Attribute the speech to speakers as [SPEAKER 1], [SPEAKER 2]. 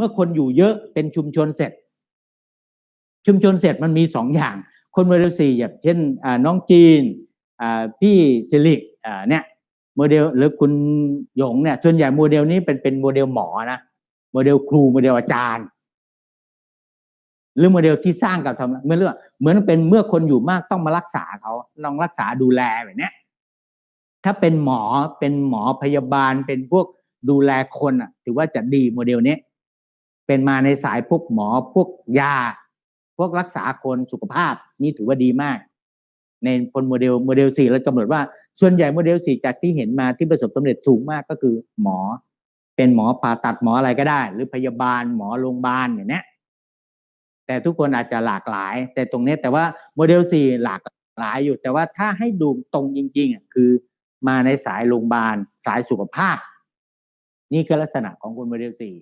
[SPEAKER 1] มื่อคนอยู่เยอะเป็นชุมชนเสร็จ ชุมชนเสร็จมันมีสองอย่าง คนโมเดลสี่อย่างเช่นน้องจีนพี่สิริเนี่ยโมเดลหรือคุณหยงเนี่ยส่วนใหญ่โมเดลนี้เป็นเป็นโมเดลหมอนะโมเดลครูโมเดลอาจารย์ หรือโมเดลที่สร้างกับทำเหมื่อนเรื่องเหมือนเป็นเมื่อคนอยู่มากต้องมารักษาเขาต้องรักษาดูแลแบบนี้ถ้าเป็นหมอเป็นหมอพยาบาลเป็นพวกดูแลคนอะถือว่าจะดีโมเดลนี้ เป็นมาในสายพวกหมอพวกยา พวกรักษาคนสุขภาพ นี่ถือว่าดีมาก ในพลโมเดลโมเดลสี่เรากำหนดว่าส่วนใหญ่โมเดลสี่จากที่เห็นมาที่ประสบสำเร็จสูงมากก็คือ หมอ เป็นหมอผ่าตัดหมออะไรก็ได้ หรือพยาบาลหมอโรงพยาบาลอย่างเนี้ยแต่ทุกคนอาจจะหลากหลาย แต่ตรงเนี้ยแต่ว่าโมเดลสี่หลากหลายอยู่ แต่ว่าถ้าให้ดูตรงจริงๆอะคือมาในสายโรงพยาบาลสายสุขภาพ นี่คือลักษณะของคนโมเดลสี่